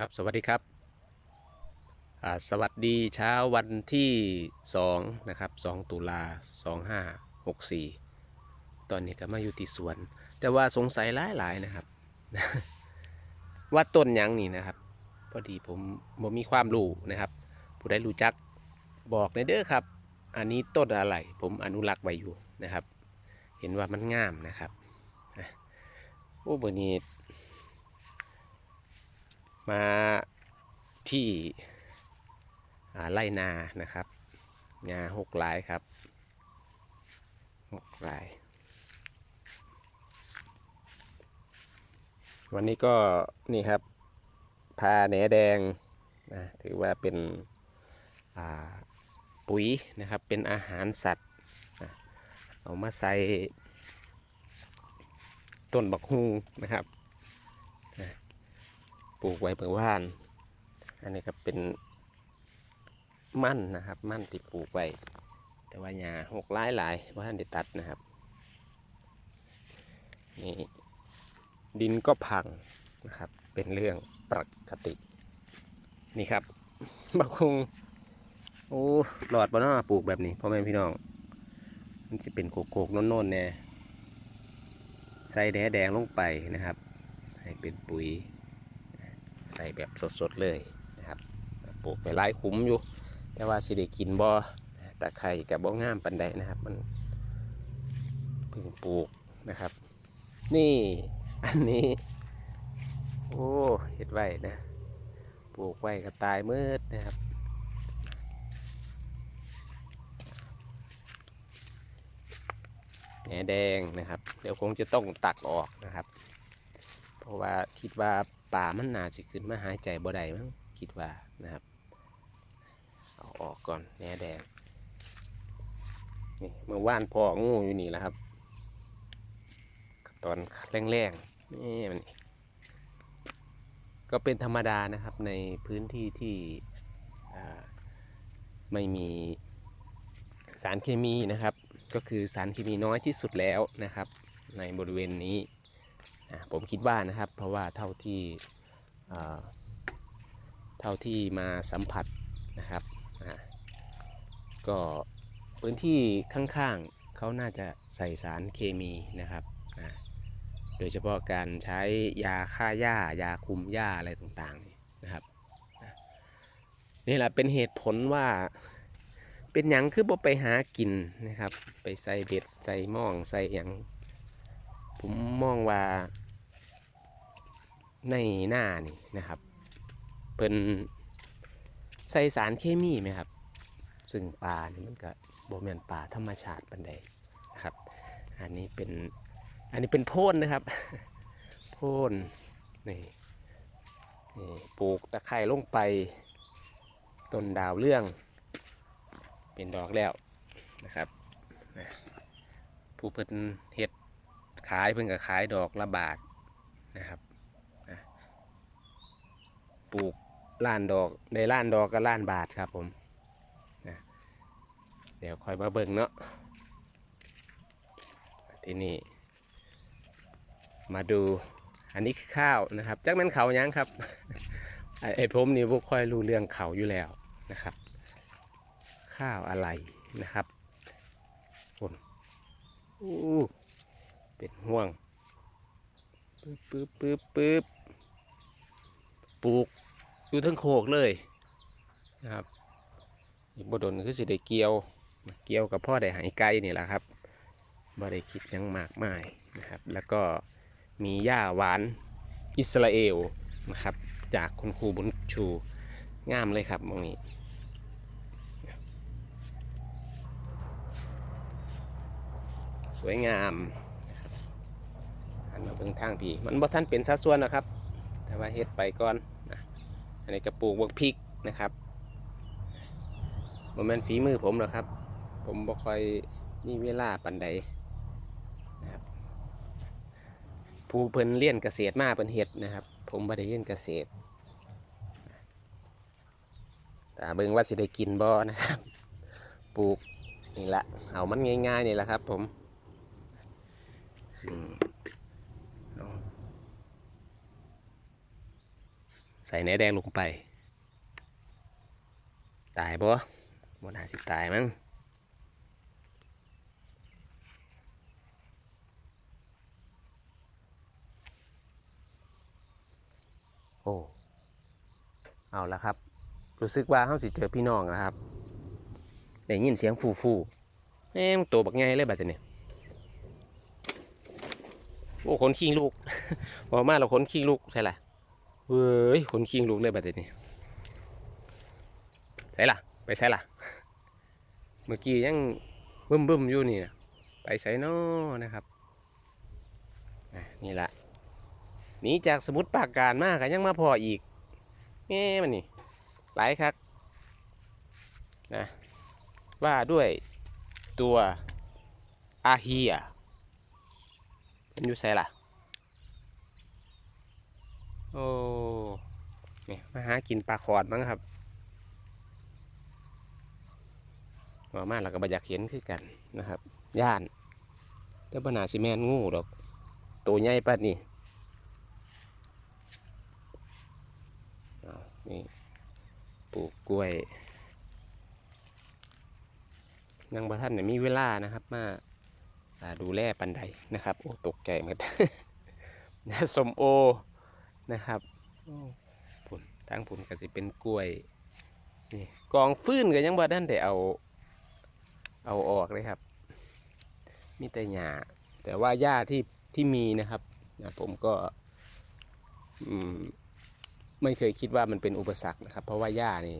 ครับสวัสดีครับ สวัสดีเช้าวันที่2นะครับ2ตุลา2564 ตอนนี้ก็มาอยู่ที่สวน แต่ว่าสงสัยหลายๆนะครับ ว่าต้นยังนี่นะครับ พอดีผมผมมีความรู้นะครับ ผู้ใดรู้จักบอกในเด้อครับ อันนี้ต้นอะไร ผมอนุรักษ์ไว้อยู่นะครับ เห็นว่ามันงามนะครับโอ้บนี้ มาที่ไร่นานะครับงาหกหลายครับหกหลาย วันนี้ก็นี่ครับพาแหนแดงนะถือว่าเป็นปุ๋ยนะครับเป็นอาหารสัตว์นะเอามาใส่ต้นบักฮุงนะครับ ปลูกไว้เมื่อวาน อันนี้ก็เป็นมั่นนะครับมั่นที่ปลูกไว้แต่ว่าหญ้าหกหลายหลายว่าท่านได้ตัดนะครับนี่ดินก็พังนะครับ เป็นเรื่องปกติ นี่ครับบักคงโอ้หลอดบ่เนาปลูกแบบนี้พ่อแม่พี่น้อง มันจะเป็นโกกๆโน่นๆแน่ใส่แหนแดงลงไปนะครับ ให้เป็นปุ๋ย ใส่แบบสดๆเลยนะครับปลูกไปหลายคุ้มอยู่ แต่ว่าสิได้กินบ่ตะไคร่กับบ่งามปันใดนะครับ มันเพิ่งปลูกนะครับ นี่อันนี้ โอ้เห็ดไว้นะปลูกไว้ก็ตายมืดนะครับแหนแดงนะครับ เดี๋ยวคงจะต้องตักออกนะครับ ราะว่าคิดว่าป่ามันน่าสิขึ้นมาหายใจบ่ได้มั้งคิดว่านะครับ เอาออกก่อนแหนแดงนี่เมื่อวานพองูอยู่นี่แหล้วครับ ตอนแรงๆนี่มันก็เป็นธรรมดานะครับในพื้นที่ที่ไม่มีสารเคมีนะครับ ก็คือสารเคมีน้อยที่สุดแล้วนะครับ ในบริเวณนี้ ผมคิดว่านะครับ เพราะว่าเท่าที่เท่าที่มาสัมผัสนะครับก็พื้นที่ข้างๆเขาน่าจะใส่สารเคมีนะครับอะโดยเฉพาะการใช้ยาฆ่าหญ้ายาคุมหญ้าอะไรต่างๆนะครับนี่แหละเป็นเหตุผลว่าเป็นหยังคือบ่ไปหากินนะครับ ไปใส่เบ็ดใส่หม่องใส่หยัง ผมมองว่า ในหน้านี่นะครับ เป็นใส่สารเคมีไหมครับ ซึ่งปลานี่มันก็บ่แม่นปลาธรรมชาติปันใดนะครับ อันนี้เป็นอันนี้เป็นโพนนะครับ โพนนี่นี่ปลูกตะไคร้ลงไปต้นดาวเรื่อง เป็นดอกแล้วนะครับผู้เพิ่นเฮ็ด ขายเพิ่งก็ขายดอกละบาทนะครับปลูกล้านดอกได้ล้านดอกก็ล้านบาทครับผมนะเดี๋ยวคอยมาเบิ่งเนาะที่นี่มาดูอันนี้คือข้าวนะครับจากนั้นเขายังครับไอ้ไอ้ผมนี่พวกค่อยรู้เรื่องเขาอยู่แล้วนะครับ ข้าวอะไรนะครับคนอู้ เป็นห่วงปึ๊บปึ๊บปึ๊บปึ๊บปลูกอยู่ทั้งโคกเลยนะครับอีกบดนคือสิได้เกี่ยว เกี่ยวกับพ่อได้หายไก่นี่แหละครับบ่ได้คิดหยังมากมายนะครับ แล้วก็มีหญ้าหวานอิสราเอลนะครับ จากคุณครูบุญชูงามเลยครับมองนี้สวยงาม หันมาเบิ่งทางพี่ มันบ่ทันเป็นสัดส่วนนะครับ แต่ว่าเฮ็ดไปก่อนนะอันนี้กระปลูกบวกพริกนะครับบ่แม่นฝีมือผมหรอกครับ ผมบ่ค่อยมีเวลาปานใดนะครับผู้เพิ่นเรียนเกษตรมาเพิ่นเฮ็ดนะครับ ผมบ่ได้เรียนเกษตรแต่เบิ่งว่าสิได้กินบ่นะครับ ปลูกนี่ละเอามันง่ายๆนี่แหละครับผม ซึ่ง ใส่แหนแดงลงไป ตายบ่บ่น่าสิตายมั้งโอ้ เอาละครับ รู้สึกว่าเขาสิเจอพี่น้องแล้วครับ ได้ยินเสียงฟูฟูๆแม่งตัวบักไงเลยแบัดนี้ โอ้คนขี้ลูกพอมาเราคนขี้ลูกใช่ละเว้ยคนขี้ลูกเลยบัดนี้ใช่ละไปใช่ละเมื่อกี้ยังบึ้มบึ้มๆอยู่นี่นะไปใส่นอนะครับนี่ละหนีจากสมุทรปาการมากยังมาพออีกแง่มันนี่หลายครับนะว่าด้วยตัวอาเฮีย มันอยู่ไสล่ะ โอ้เนี่ยมาหากินปลาขอดมั้งครับหัวมาเราก็บอยากเห็นคือกันนะครับ ย่าน แต่ปัญหาซีแมนงูดอกตัวใหญ่ปัดนี่นี่ปลูกกล้วยยังบ่ท่านเนี่ยมีเวลานะครับ มา ดูแลปันไดนะครับโอ้ตกใจหมดนะสมโอนะครับโอ้ผุนทางผุนก็สิเป็นกล้วยนี่กองฟื้นก็ยังบ่ท่านได้เอาเอาออกเลยครับ มีแต่หญ้าแต่ว่าหญ้าที่ที่มีนะครับนะผมก็อืมไม่เคยคิดว่ามันเป็นอุปสรรคนะครับ เพราะว่าหญ้านี่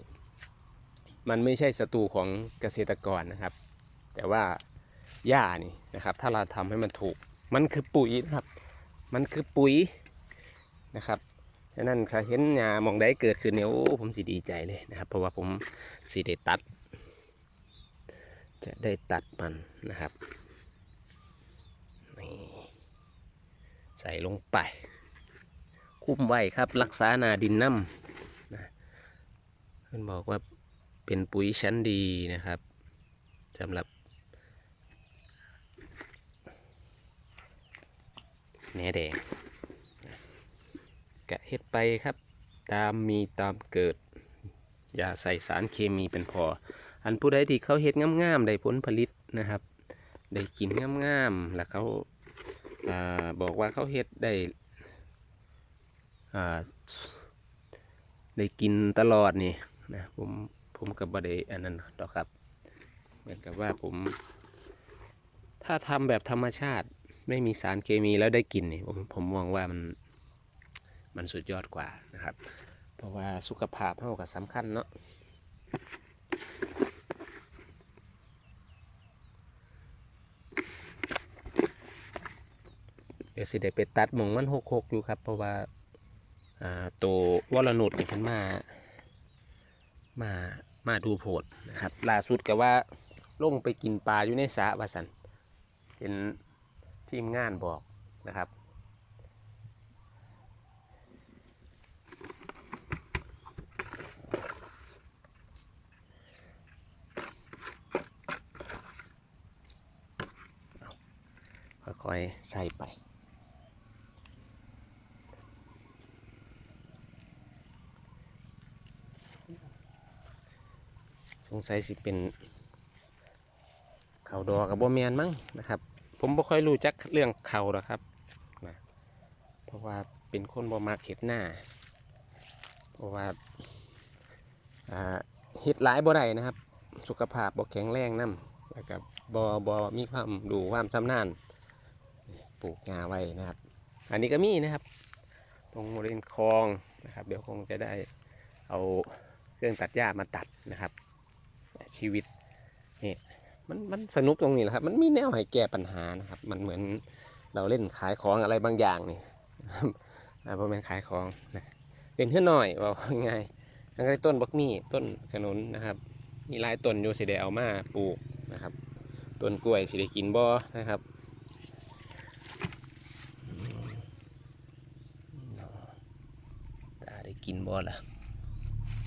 มันไม่ใช่ศัตรูของเกษตรกรนะครับ แต่ว่า หญ้านี่นะครับ ถ้าเราทำให้มันถูก มันคือปุ๋ยนะครับ มันคือปุ๋ยนะครับฉะนั้นถ้าเห็นหญ้ามองได้เกิดขึ้นเนี่ยโอ้ผมสิดีใจเลยนะครับ เพราะว่าผมสิได้ตัด จะได้ตัดมันนะครับนี่ใส่ลงไป คุ้มไว้ครับรักษาหนาดินน้ำนะเพื่อนบอกว่าเป็นปุ๋ยชั้นดีนะครับสำหรับ แหนแดงกะเฮ็ดไปครับ ตามมีตามเกิด อย่าใส่สารเคมีเป็นพอ อันผู้ใดที่เขาเฮ็ดงามๆได้ผลผลิตนะครับ ได้กินงามๆแล้วเขาอาบอกว่าเขาเฮ็ดได้ได้กินตลอดนี่นะผมผมกับบไดอันนั้นดอกครับ เหมือนกับว่าผม ถ้าทำแบบธรรมชาติ ไม่มีสารเคมีแล้วได้กินนี่ผมผมมองว่ามันมันสุดยอดกว่านะครับ เพราะว่าสุขภาพเท่ากับสำคัญเนาะเดี๋ยวสิได้ไปตัดหมองมันหกหกอยู่ครับ เพราะว่าอ่าตัววรนุชนี่เพิ่นมา มามาดูโพดนะครับล่าสุดก็ว่าลงไปกินปลาอยู่ในสระวาสันเป็น ทีมงานบอกนะครับค่อยๆใส่ไปสงสัยสิเป็นเขาดอกับบ่แมนมั้งนะครับ ผมบ่ค่อยรู้จักเรื่องเขาหรอกครับนะเพราะว่าเป็นคนบ่มักเห็ดหน้า เพราะว่าเห็ดหลายบ่ได้นะครับ สุขภาพบ่แข็งแรงนํแล้วก็บ่บ่มีความดูความชำนาญปลูกงาไว้นะครับ อันนี้ก็มีนะครับ ตรงบริเวณคลองนะครับ เดี๋ยวคงจะได้เอาเครื่องตัดหญ้ามาตัดนะครับ ชีวิตนี่ มันมันสนุกตรงนี้แหละครับ มันมีแนวให้แก้ปัญหานะครับ มันเหมือนเราเล่นขายของอะไรบางอย่างนี่อ่าพอแม่นขายของนะเล่นขึ้นหน่อยว่าง่ายแล้วก็ต้นบักมี่ต้นขนุนนะครับ มีหลายต้นอยู่สิได้เอามาปลูกนะครับต้นกล้วยสิได้กินบ่นะครับได้กินบ่ล่ะ